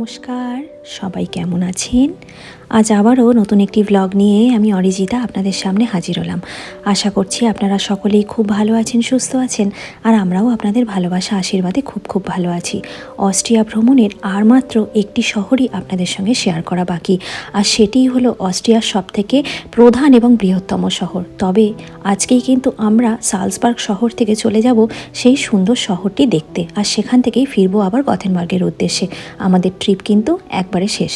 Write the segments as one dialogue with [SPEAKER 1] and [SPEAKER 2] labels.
[SPEAKER 1] নমস্কার। সবাই কেমন আছেন? আজ আবারও নতুন একটি ভ্লগ নিয়ে আমি অরিজিতা আপনাদের সামনে হাজির হলাম। আশা করছি আপনারা সকলেই খুব ভালো আছেন, সুস্থ আছেন, আর আমরাও আপনাদের ভালোবাসা, আশীর্বাদে খুব খুব ভালো আছি। অস্ট্রিয়া ভ্রমণের আর মাত্র একটি শহরই আপনাদের সঙ্গে শেয়ার করা বাকি, আর সেটিই হলো অস্ট্রিয়ার সবথেকে প্রধান এবং বৃহত্তম শহর। তবে আজকেই কিন্তু আমরা সালসবার্গ শহর থেকে চলে যাব, সেই সুন্দর শহরটি দেখতে, আর সেখান থেকেই ফিরবো আবার গথেনবার্গের উদ্দেশ্যে। আমাদের ট্রিপ কিন্তু একবারে শেষ।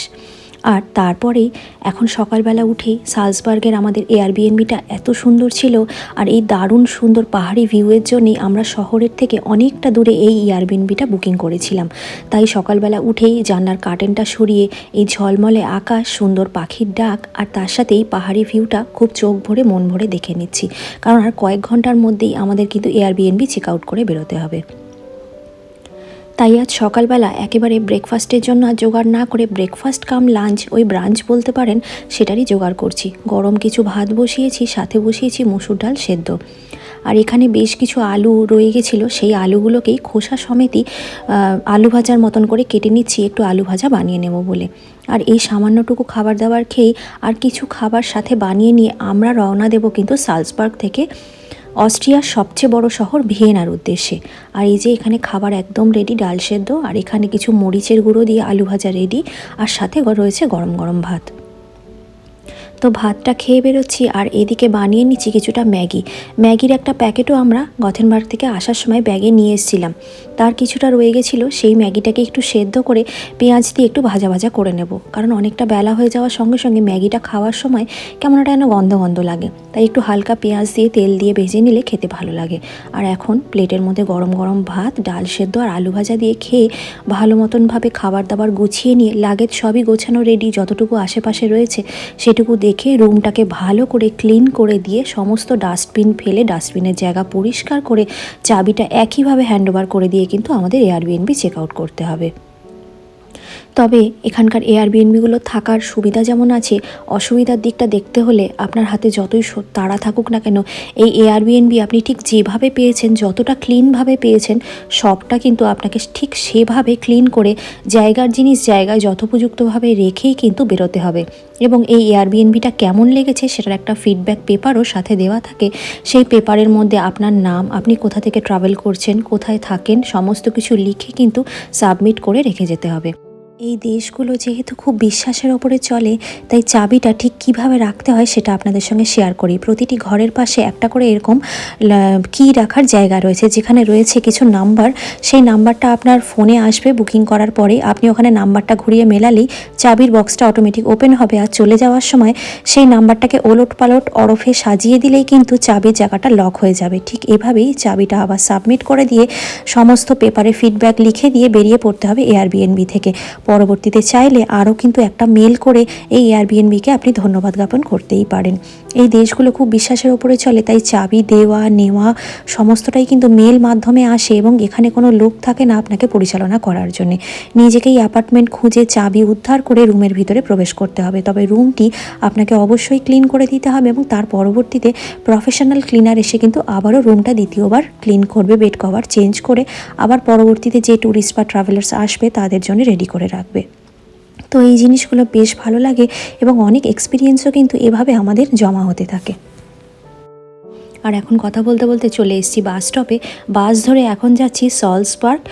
[SPEAKER 1] আর তারপরেই এখন সকালবেলা উঠেই সালসবার্গের আমাদের এয়ারবিএনবিটা এত সুন্দর ছিল আর এই দারুণ সুন্দর পাহাড়ি ভিউয়ের জন্যেই আমরা শহরের থেকে অনেকটা দূরে এই এয়ারবিএনবিটা বুকিং করেছিলাম। তাই সকালবেলা উঠেই জানলার কার্টেনটা সরিয়ে এই ঝলমলে আকাশ, সুন্দর পাখির ডাক আর তার সাথে এই পাহাড়ি ভিউটা খুব চোখ ভরে, মন ভরে দেখে নিচ্ছি। কারণ আর কয়েক ঘণ্টার মধ্যেই আমাদের কিন্তু এয়ারবিএনবি চেক আউট করে বেরোতে হবে। তাই আজ সকালবেলা একেবারে ব্রেকফাস্টের জন্য আর জোগাড় না করে ব্রেকফাস্ট কাম লাঞ্চ ওই ব্রাঞ্চ বলতে পারেন, সেটারই জোগাড় করছি। গরম কিছু ভাত বসিয়েছি, সাথে বসিয়েছি মুসুর ডাল সেদ্ধ। আর এখানে বেশ কিছু আলু রয়ে গেছিল, সেই আলুগুলোকেই খোসা সমেতই আলু ভাজার মতন করে কেটে নিচ্ছি, একটু আলু ভাজা বানিয়ে নেব বলে। আর এই সামান্যটুকু খাবার দাবার খেয়েই আর কিছু খাবার সাথে বানিয়ে নিয়ে আমরা রওনা দেব কিন্তু সালসবার্গ থেকে। অস্ট্রিয়ার সবচেয়ে বড় শহর ভিয়েনার উদ্দেশ্যে। আর এই যে এখানে খাবার একদম রেডি ডাল সেদ্ধ, আর এখানে কিছু মরিচের গুঁড়ো দিয়ে আলু ভাজা রেডি আর সাথে রয়েছে গরম গরম ভাত। তো ভাতটা খেয়ে বেরোচ্ছি আর এদিকে বানিয়ে নিচ্ছি কিছুটা ম্যাগি। ম্যাগির একটা প্যাকেটও আমরা গথেনবার্গ থেকে আসার সময় ব্যাগে নিয়ে এসেছিলাম। তার কিছুটা রয়ে গেছিল, সেই ম্যাগিটাকে একটু সেদ্ধ করে পেঁয়াজ দিয়ে একটু ভাজা ভাজা করে নেব। কারণ অনেকটা বেলা হয়ে যাওয়ার সঙ্গে সঙ্গে ম্যাগিটা খাওয়ার সময় কেমন একটা যেন গন্ধ গন্ধ লাগে। তাই একটু হালকা পেঁয়াজ দিয়ে তেল দিয়ে ভেজে নিলে খেতে ভালো লাগে। আর এখন প্লেটের মধ্যে গরম গরম ভাত, ডাল সেদ্ধ আর আলু ভাজা দিয়ে খেয়ে ভালো মতনভাবে খাবার দাবার গুছিয়ে নিয়ে, লাগেজ সবই গোছানো রেডি যতটুকু আশেপাশে রয়েছে সেটুকু দেখে রুমটাকে ভালো করে ক্লিন করে দিয়ে সমস্ত ডাস্টবিন ফেলে, ডাস্টবিনের জায়গা পরিষ্কার করে চাবিটা একইভাবে হ্যান্ডওভার করে দিয়ে কিন্তু আমাদের এয়ারবিএনবি চেক আউট করতে হবে। তবে এখানকার এয়ারবিএনবিগুলো থাকার সুবিধা যেমন আছে, অসুবিধার দিকটা দেখতে হলে আপনার হাতে যতই তাড়া থাকুক না কেন, এই এয়ারবিএনবি আপনি ঠিক যেভাবে পেয়েছেন, যতটা ক্লিনভাবে পেয়েছেন, সবটা কিন্তু আপনাকে ঠিক সেভাবে ক্লিন করে জায়গার জিনিস জায়গায় যথোপযুক্তভাবে রেখেই কিন্তু বেরোতে হবে। এবং এই এয়ারবিএনবিটা কেমন লেগেছে সেটার একটা ফিডব্যাক পেপারও সাথে দেওয়া থাকে। সেই পেপারের মধ্যে আপনার নাম, আপনি কোথা থেকে ট্রাভেল করছেন, কোথায় থাকেন, সমস্ত কিছু লিখে কিন্তু সাবমিট করে রেখে যেতে হবে। এই দেশগুলো যেহেতু খুব বিশ্বাসের ওপরে চলে, তাই চাবিটা ঠিক কীভাবে রাখতে হয় সেটা আপনাদের সঙ্গে শেয়ার করি। প্রতিটি ঘরের পাশে একটা করে এরকম কি রাখার জায়গা রয়েছে, যেখানে রয়েছে কিছু নাম্বার সেই নাম্বারটা আপনার ফোনে আসবে বুকিং করার পরে আপনি ওখানে নাম্বারটা ঘুরিয়ে মেলালেই চাবির বক্সটা অটোমেটিক ওপেন হবে আর চলে যাওয়ার সময় সেই নাম্বারটাকে ওলট পালট অরফে সাজিয়ে দিলেই কিন্তু চাবির জায়গাটা লক হয়ে যাবে। ঠিক এভাবেই চাবিটা আবার সাবমিট করে দিয়ে সমস্ত পেপারে ফিডব্যাক লিখে দিয়ে বেরিয়ে পড়তে হবে এয়ারবিএনবি থেকে। পরবর্তীতে চাইলে আরও কিন্তু একটা মেল করে এই এয়ারবিএনবিকে আপনি ধন্যবাদ জ্ঞাপন করতেই পারেন। এই দেশগুলো খুব বিশ্বাসের ওপরে চলে, তাই চাবি দেওয়া, নেওয়া সমস্তটাই কিন্তু মেল মাধ্যমে আসে এবং এখানে কোনো লোক থাকে না আপনাকে পরিচালনা করার জন্য। নিজেকেই অ্যাপার্টমেন্ট খুঁজে চাবি উদ্ধার করে রুমের ভিতরে প্রবেশ করতে হবে, তবে রুমটি আপনাকে অবশ্যই ক্লিন করে দিতে হবে এবং তার পরবর্তীতে প্রফেশনাল ক্লিনার এসে কিন্তু আবারও রুমটা দ্বিতীয়বার ক্লিন করবে, বেড কভার চেঞ্জ করে আবার পরবর্তীতে যে ট্যুরিস্ট বা ট্রাভেলার্স আসবে তাদের জন্য রেডি করে রাখবে। তো এই জিনিসগুলো বেশ ভালো লাগে এবং অনেক এক্সপিরিয়েন্সও কিন্তু এভাবে আমাদের জমা হতে থাকে। আর এখন কথা বলতে বলতে চলে এসেছি বাস স্টপে বাস ধরে এখন যাচ্ছি সলসবার্গ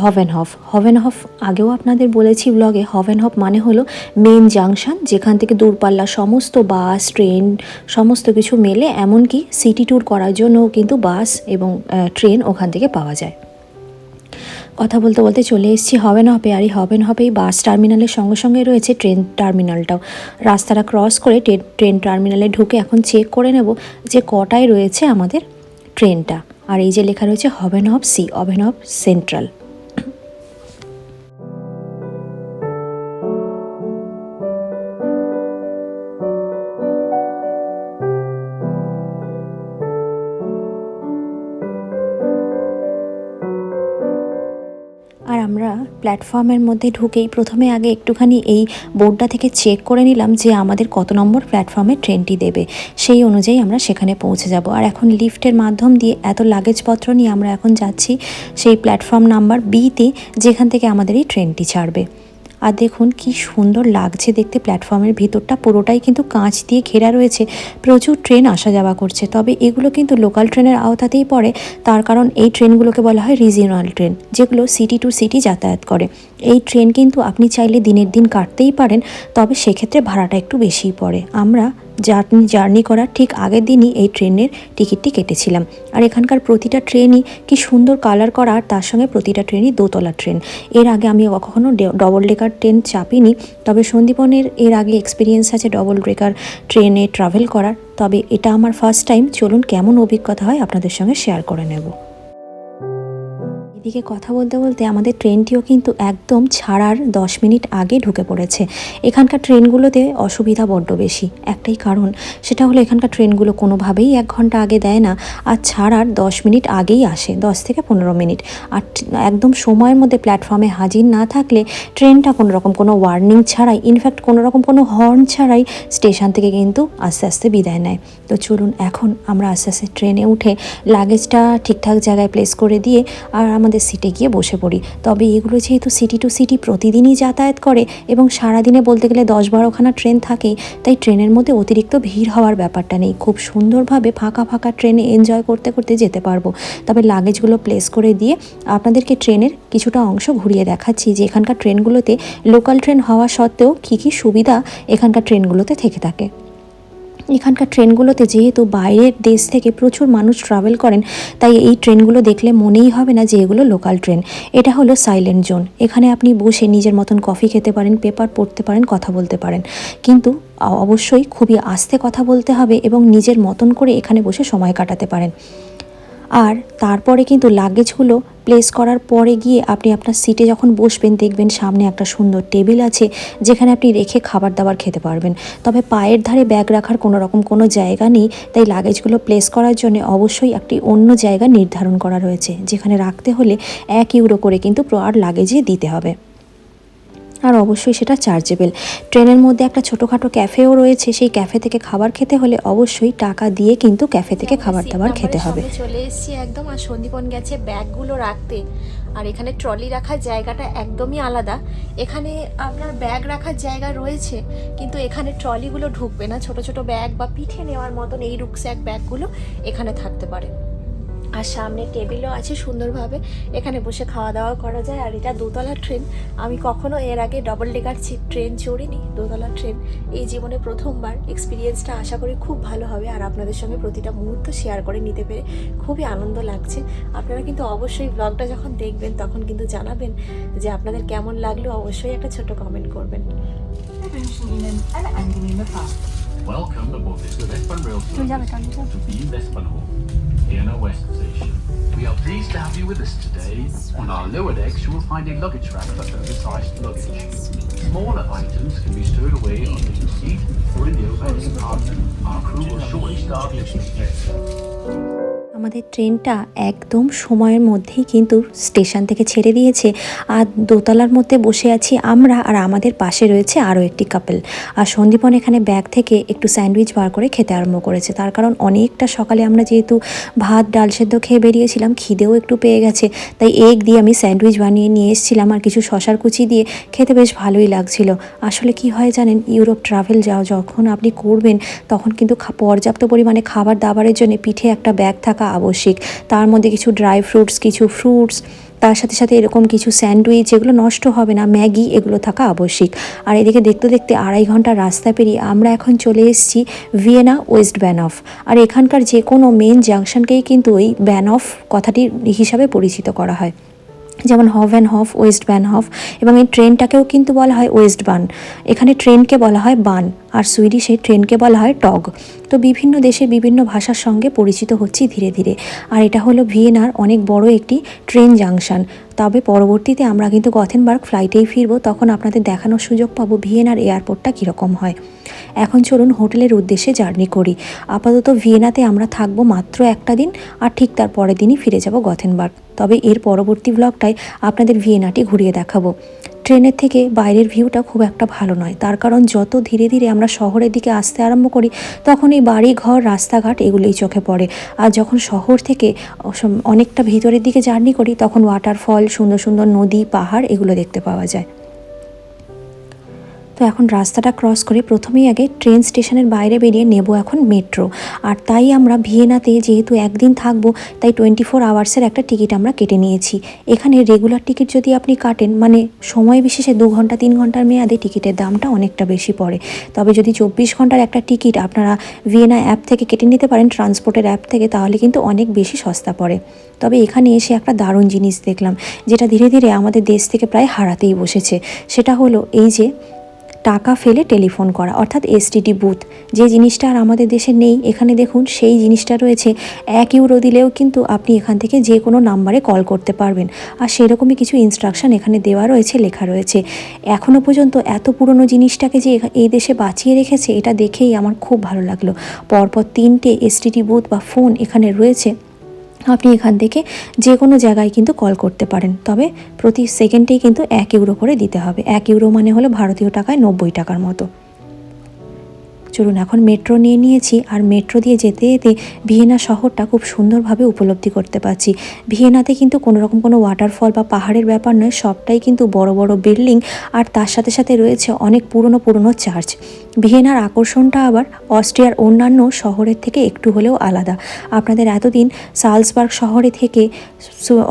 [SPEAKER 1] হভেনহফ হভেনহফ আগেও আপনাদের বলেছি ব্লগে হভেন হফ মানে হলো মেন জাংশন যেখান থেকে দূরপাল্লা সমস্ত বাস ট্রেন সমস্ত কিছু মেলে, এমনকি সিটি ট্যুর করার জন্যও কিন্তু বাস এবং ট্রেন ওখান থেকে পাওয়া যায়। কথা বলতে বলতে চলে এসেছি না হবে আর এই হবেন হবেই। বাস টার্মিনালের সঙ্গে সঙ্গে রয়েছে ট্রেন টার্মিনালটাও। রাস্তাটা ক্রস করে ট্রেন ট্রেন টার্মিনালে ঢুকে এখন চেক করে নেব যে কটায় রয়েছে আমাদের ট্রেনটা। আর এই যে লেখা রয়েছে হবেন অফ সি অভেন অফ সেন্ট্রাল প্ল্যাটফর্মের মধ্যে ঢুকেই প্রথমে আগে একটুখানি এই বোর্ডটা থেকে চেক করে নিলাম যে আমাদের কত নম্বর প্ল্যাটফর্মে ট্রেনটি দেবে। সেই অনুযায়ী আমরা সেখানে পৌঁছে যাব। আর এখন লিফটের মাধ্যম দিয়ে এত লাগেজপত্র নিয়ে আমরা এখন যাচ্ছি, সেই প্ল্যাটফর্ম নাম্বার বিতে যেখান থেকে আমাদের এই ট্রেনটি ছাড়বে। আর দেখুন কি সুন্দর লাগছে দেখতে প্ল্যাটফর্মের ভিতরটা। পুরোটাই কিন্তু কাঁচ দিয়ে ঘেরা রয়েছে। প্রচুর ট্রেন আসা যাওয়া করছে। তবে এগুলো কিন্তু লোকাল ট্রেনের আওতাতেই পড়ে। তার কারণ এই ট্রেনগুলোকে বলা হয় রিজিওনাল ট্রেন, যেগুলো সিটি টু সিটি যাতায়াত করে। এই ট্রেন কিন্তু আপনি চাইলে দিনের দিন কাটতেই পারেন, তবে সেক্ষেত্রে ভাড়াটা একটু বেশিই পড়ে। আমরা জার্নি জার্নি করার ঠিক আগের দিনই এই ট্রেনের টিকিটটি কেটেছিলাম। আর এখানকার প্রতিটা ট্রেনই কি সুন্দর কালার করা, আর তার সঙ্গে প্রতিটা ট্রেনই দোতলা ট্রেন। এর আগে আমি কখনো ডবল ডেকার ট্রেন চাপিনি, তবে সন্দীপনের এর আগে এক্সপিরিয়েন্স আছে ডবল ডেকার ট্রেনে ট্রাভেল করার। তবে এটা আমার ফার্স্ট টাইম চলুন কেমন অভিজ্ঞতা হয় আপনাদের সঙ্গে শেয়ার করে নেব। এদিকে কথা বলতে বলতে আমাদের ট্রেনটিও কিন্তু একদম ছাড়ার দশ মিনিট আগে ঢুকে পড়েছে। এখানকার ট্রেনগুলোতে অসুবিধা বড্ড বেশি। একটাই কারণ, সেটা হলো এখানকার ট্রেনগুলো কোনোভাবেই এক ঘণ্টা আগে দেয় না আর ছাড়ার দশ মিনিট আগেই আসে, দশ থেকে পনেরো মিনিট। আর একদম সময়ের মধ্যে প্ল্যাটফর্মে হাজির না থাকলে ট্রেনটা কোনো রকম কোনো ওয়ার্নিং ছাড়াই, ইনফ্যাক্ট কোনো রকম কোনো হর্ন ছাড়াই স্টেশন থেকে কিন্তু আস্তে আস্তে বিদায় নেয়। তো চলুন, এখন আমরা আস্তে আস্তে ট্রেনে উঠে লাগেজটা ঠিকঠাক জায়গায় প্লেস করে দিয়ে আর আমাদের সিটে গিয়ে বসে পড়ি। তবে এগুলো যেহেতু সিটি টু সিটি প্রতিদিনই যাতায়াত করে এবং সারাদিনে বলতে গেলে দশ বারোখানা ট্রেন থাকেই তাই ট্রেনের মধ্যে অতিরিক্ত ভিড় হওয়ার ব্যাপারটা নেই। খুব সুন্দরভাবে ফাঁকা ফাঁকা ট্রেনে এনজয় করতে করতে যেতে পারব। তবে লাগেজগুলো প্লেস করে দিয়ে আপনাদেরকে ট্রেনের কিছুটা অংশ ঘুরিয়ে দেখাচ্ছি যে এখানকার ট্রেনগুলোতে লোকাল ট্রেন হওয়া সত্ত্বেও কী কী সুবিধা এখানকার ট্রেনগুলোতে থেকে থাকে। এখানকার ট্রেনগুলোতে যেহেতু বাইরের দেশ থেকে প্রচুর মানুষ ট্রাভেল করেন, তাই এই ট্রেনগুলো দেখলে মনেই হবে না যে এগুলো লোকাল ট্রেন এটা হলো সাইলেন্ট জোন এখানে আপনি বসে নিজের মতন কফি খেতে পারেন পেপার পড়তে পারেন, কথা বলতে পারেন। কিন্তু অবশ্যই খুবই আস্তে কথা বলতে হবে এবং নিজের মতন করে এখানে বসে সময় কাটাতে পারেন। আর তারপরে কিন্তু লাগেজগুলো প্লেস করার পরে গিয়ে আপনি আপনার সিটে যখন বসবেন, দেখবেন সামনে একটা সুন্দর টেবিল আছে, যেখানে আপনি রেখে খাবার দাবার খেতে পারবেন। তবে পায়ের ধারে ব্যাগ রাখার কোনো রকম কোনো জায়গা নেই, তাই লাগেজগুলো প্লেস করার জন্য অবশ্যই একটি অন্য জায়গা নির্ধারণ করা রয়েছে, যেখানে রাখতে হলে এক ইউরো করে কিন্তু আর লাগেজে দিতে হবে। আর অবশ্যই সেটা চার্জেবল ট্রেনের মধ্যে একটা ছোটোখাটো ক্যাফেও রয়েছে সেই ক্যাফে থেকে খাবার খেতে হলে অবশ্যই টাকা দিয়ে কিন্তু ক্যাফে থেকে খাবার দাবার খেতে হবে।
[SPEAKER 2] চলে এসেছি একদম আর সন্দীপন গেছে ব্যাগগুলো রাখতে। আর এখানে ট্রলি রাখার জায়গাটা একদমই আলাদা। এখানে আপনার ব্যাগ রাখার জায়গা রয়েছে কিন্তু এখানে ট্রলিগুলো ঢুকবে না। ছোট ছোট ব্যাগ বা পিঠে নেওয়ার মতন এই রুকস্যাক ব্যাগগুলো এখানে থাকতে পারে। আর সামনে টেবিলও আছে সুন্দরভাবে। এখানে বসে খাওয়া দাওয়া করা যায়। আর এটা দোতলা ট্রেন আমি কখনো এর আগে ডবল ডেকার ট্রেন চড়িনি দোতলা ট্রেন এই জীবনে প্রথমবার এক্সপিরিয়েন্সটা আশা করি খুব ভালো হবে। আর আপনাদের সঙ্গে প্রতিটা মুহূর্ত শেয়ার করে নিতে পেরে খুবই আনন্দ লাগছে। আপনারা কিন্তু অবশ্যই ব্লগটা যখন দেখবেন তখন কিন্তু জানাবেন যে আপনাদের কেমন লাগল। অবশ্যই একটা ছোট কমেন্ট করবেন.
[SPEAKER 3] Welcome this Westbahn Rail service to Wien Westbahnhof, Vienna West Station. We are pleased to have you with us today. On our lower decks, you will find a luggage rack for oversized luggage. Smaller items can be stowed away under your seat or in the overhead compartment. Our crew will shortly start lifting you.
[SPEAKER 1] আমাদের ট্রেনটা একদম সময়ের মধ্যেই কিন্তু station থেকে ছেড়ে দিয়েছে। আর দোতলার মধ্যে বসে আছি আমরা আর আমাদের পাশে রয়েছে আরও একটি কাপেল আর সন্দীপন এখানে ব্যাগ থেকে একটু স্যান্ডউইচ বার করে খেতে আরম্ভ করেছে। তার কারণ অনেকটা সকালে আমরা যেহেতু ভাত, ডাল সেদ্ধ খেয়ে বেরিয়েছিলাম, খিদেও একটু পেয়ে গেছে। তাই এগ দিয়ে আমি স্যান্ডউইচ বানিয়ে নিয়ে এসেছিলাম আর কিছু শশার কুচি দিয়ে খেতে বেশ ভালোই লাগছিল। আসলে কি হয় জানেন, ইউরোপ ট্রাভেল যাও, যখন আপনি করবেন, তখন কিন্তু পর্যাপ্ত পরিমাণে খাবার দাবারের জন্য পিঠে একটা ব্যাগ থাকা আবশ্যিক। তার মধ্যে কিছু ড্রাই ফ্রুটস কিছু ফ্রুটস তার সাথে সাথে এরকম কিছু স্যান্ডউইচ এগুলো নষ্ট হবে না, ম্যাগি এগুলো থাকা আবশ্যিক। আর এদিকে দেখতে দেখতে আড়াই ঘণ্টা রাস্তা পেরিয়ে আমরা এখন চলে এসেছি ভিয়েনা ওয়েস্ট ব্যানফ আর এখানকার যে কোনো মেন জাংশনকেই কিন্তু ওই ব্যান অফ কথাটির হিসাবে পরিচিত করা হয়। যেমন হফ অ্যান্ড হফ, ওয়েস্ট ব্যান হফ, এবং এই ট্রেনটাকেও কিন্তু বলা হয় ওয়েস্ট বান। এখানে ট্রেনকে বলা হয় বান, আর সুইডিশে ট্রেনকে বলা হয় টগ। তো বিভিন্ন দেশে বিভিন্ন ভাষার সঙ্গে পরিচিত হচ্ছি ধীরে ধীরে। আর এটা হলো ভিয়েনার অনেক বড় একটি ট্রেন জাংশন। তবে পরবর্তীতে আমরা কিন্তু গথেনবার্গ ফ্লাইটেই ফিরবো, তখন আপনাদের দেখানোর সুযোগ পাবো ভিয়েনার এয়ারপোর্টটা কীরকম হয়। এখন চলুন হোটেলের উদ্দেশ্যে জার্নি করি। আপাতত ভিয়েনাতে আমরা থাকব মাত্র একটা দিন, আর ঠিক তার পরের দিনই ফিরে যাব গথেনবার্গ। তবে এর পরবর্তী ব্লগটায় আপনাদের ভিয়েনাটি ঘুরিয়ে দেখাবো। ট্রেনের থেকে বাইরের ভিউটা খুব একটা ভালো নয়। তার কারণ যত ধীরে ধীরে আমরা শহরের দিকে আসতে আরম্ভ করি, তখন এই বাড়ি ঘর রাস্তাঘাট এগুলোই চোখে পড়ে। আর যখন শহর থেকে অনেকটা ভিতরের দিকে জার্নি করি, তখন ওয়াটারফল সুন্দর সুন্দর নদী, পাহাড় এগুলো দেখতে পাওয়া যায়। তো এখন রাস্তাটা ক্রস করে প্রথমেই আগে ট্রেন স্টেশনের বাইরে বেরিয়ে নেব এখন মেট্রো আর তাই আমরা ভিয়েনাতে যেহেতু একদিন থাকব, তাই টোয়েন্টি ফোর আওয়ার্সের একটা টিকিট আমরা কেটে নিয়েছি। এখানে রেগুলার টিকিট যদি আপনি কাটেন মানে সময় বিশেষে দু ঘণ্টা, তিন ঘণ্টার মেয়াদে টিকিটের দামটা অনেকটা বেশি পড়ে। তবে যদি চব্বিশ ঘণ্টার একটা টিকিট আপনারা ভিয়েনা অ্যাপ থেকে কেটে নিতে পারেন ট্রান্সপোর্টের অ্যাপ থেকে, তাহলে কিন্তু অনেক বেশি সস্তা পড়ে। তবে এখানে এসে একটা দারুণ জিনিস দেখলাম, যেটা ধীরে ধীরে আমাদের দেশ থেকে প্রায় হারাতেই বসেছে। সেটা হলো এই যে টাকা ফেলে টেলিফোন করা, অর্থাৎ এসটিডি বুথ। যে জিনিসটা আর আমাদের দেশে নেই, এখানে দেখুন সেই জিনিসটা রয়েছে। এক ইউরো দিলেও কিন্তু আপনি এখান থেকে যে কোনো নাম্বারে কল করতে পারবেন। আর সেরকমই কিছু ইনস্ট্রাকশন এখানে দেওয়া রয়েছে, লেখা রয়েছে। এখনও পর্যন্ত এত পুরনো জিনিসটাকে যে এই দেশে বাঁচিয়ে রেখেছে, এটা দেখেই আমার খুব ভালো লাগল। পরপর তিনটে এসটিডি বুথ বা ফোন এখানে রয়েছে। আপনি এখান থেকে যে কোনো জায়গায় কিন্তু কল করতে পারেন। তবে প্রতি সেকেন্ডেই কিন্তু এক ইউরো করে দিতে হবে। এক ইউরো মানে হলো ভারতীয় টাকায় নব্বই টাকার মতো। চলুন, এখন মেট্রো নিয়ে নিয়েছি আর মেট্রো দিয়ে যেতে যেতে ভিয়েনা শহরটা খুব সুন্দরভাবে উপলব্ধি করতে পারছি। ভিয়েনাতে কিন্তু কোনো রকম কোনো ওয়াটারফল বা পাহাড়ের ব্যাপার নয়, সবটাই কিন্তু বড় বড় বিল্ডিং আর তার সাথে সাথে রয়েছে অনেক পুরনো পুরনো চার্চ ভিয়েনার আকর্ষণটা আবার অস্ট্রিয়ার অন্যান্য শহরের থেকে একটু হলেও আলাদা। আপনাদের এতদিন সালসবার্গ শহরে থেকে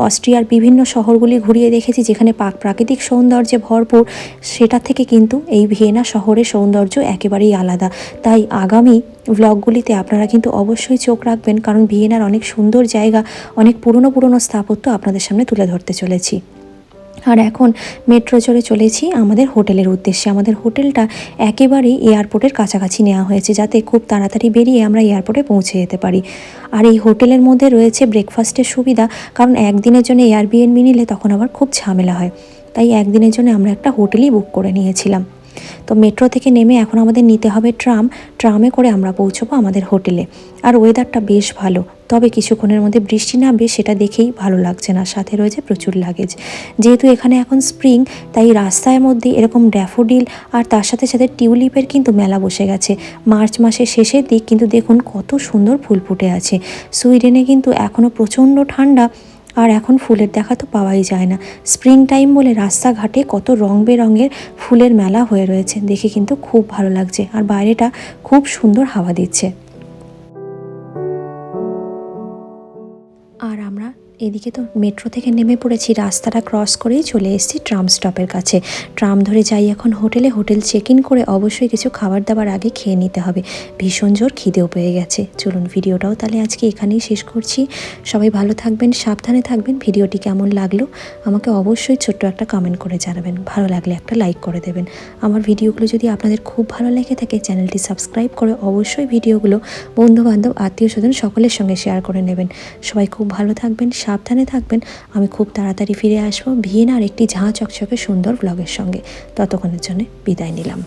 [SPEAKER 1] অস্ট্রিয়ার বিভিন্ন শহরগুলি ঘুরিয়ে দেখেছি, যেখানে পাক প্রাকৃতিক সৌন্দর্যে ভরপুর সেটা থেকে কিন্তু এই ভিয়েনা শহরের সৌন্দর্য একেবারেই আলাদা। তাই আগামী ভ্লগগুলিতে আপনারা কিন্তু অবশ্যই চোখ রাখবেন, কারণ ভিয়েনার অনেক সুন্দর জায়গা, অনেক পুরনো পুরনো স্থাপত্য আপনাদের সামনে তুলে ধরতে চলেছি। আর এখন মেট্রো চড়ে চলেছি আমাদের হোটেলের উদ্দেশ্যে। আমাদের হোটেলটা একেবারেই এয়ারপোর্টের কাছাকাছি নেওয়া হয়েছে, যাতে খুব তাড়াতাড়ি বেরিয়ে আমরা এয়ারপোর্টে পৌঁছে যেতে পারি। আর এই হোটেলের মধ্যে রয়েছে ব্রেকফাস্টের সুবিধা, কারণ একদিনের জন্য এয়ারবিএনবি নিলে তখন আবার খুব ঝামেলা হয়। তাই একদিনের জন্য আমরা একটা হোটেলই বুক করে নিয়েছিলাম। তো মেট্রো থেকে নেমে এখন আমাদের নিতে হবে ট্রাম ট্রামে করে আমরা পৌঁছবো আমাদের হোটেলে আর ওয়েদারটা বেশ ভালো। তবে কিছুক্ষণের মধ্যে বৃষ্টি নামবে, সেটা দেখেই ভালো লাগছে না। সাথে রয়েছে প্রচুর লাগেজ যেহেতু এখানে এখন স্প্রিং তাই রাস্তার মধ্যে এরকম ড্যাফোডিল আর তার সাথে সাথে টিউলিপের কিন্তু মেলা বসে গেছে। মার্চ মাসের শেষের দিক কিন্তু দেখুন কত সুন্দর ফুল ফুটে আছে। সুইডেনে কিন্তু এখনও প্রচণ্ড ঠান্ডা। আর এখন ফুলের দেখা তো পাওয়াই যায় না। স্প্রিং টাইম বলে রাস্তাঘাটে কত রং বেরঙের ফুলের মেলা হয়ে রয়েছে। দেখে কিন্তু খুব ভালো লাগছে। আর বাইরেটা খুব সুন্দর হাওয়া দিচ্ছে। এদিকে তো মেট্রো থেকে নেমে পড়েছি, রাস্তাটা ক্রস করেই চলে এসেছি ট্রাম স্টপের কাছে। ট্রাম ধরে যাই এখন হোটেলে, হোটেল চেক ইন করে অবশ্যই কিছু খাবার দাবার আগে খেয়ে নিতে হবে। ভীষণ জোর খিদেও পেয়ে গেছে। চলুন ভিডিওটাও তাহলে আজকে এখানেই শেষ করছি। সবাই ভালো থাকবেন, সাবধানে থাকবেন, ভিডিওটি কেমন লাগল আমাকে অবশ্যই ছোট্ট একটা কমেন্ট করে জানাবেন। ভালো লাগলে একটা লাইক করে দেবেন। আমার ভিডিওগুলো যদি আপনাদের খুব ভালো লেগে থাকে, চ্যানেলটি সাবস্ক্রাইব করে অবশ্যই ভিডিওগুলো বন্ধুবান্ধব, আত্মীয় স্বজন সকলের সঙ্গে শেয়ার করে নেবেন। সবাই খুব ভালো থাকবেন সাবধানে থাকবেন। আমি খুব তাড়াতাড়ি ফিরে আসব। ভিয়েনার একটি ঝাঁ চকচকে সুন্দর ব্লগের সঙ্গে। ততক্ষণের জন্য বিদায় নিলাম।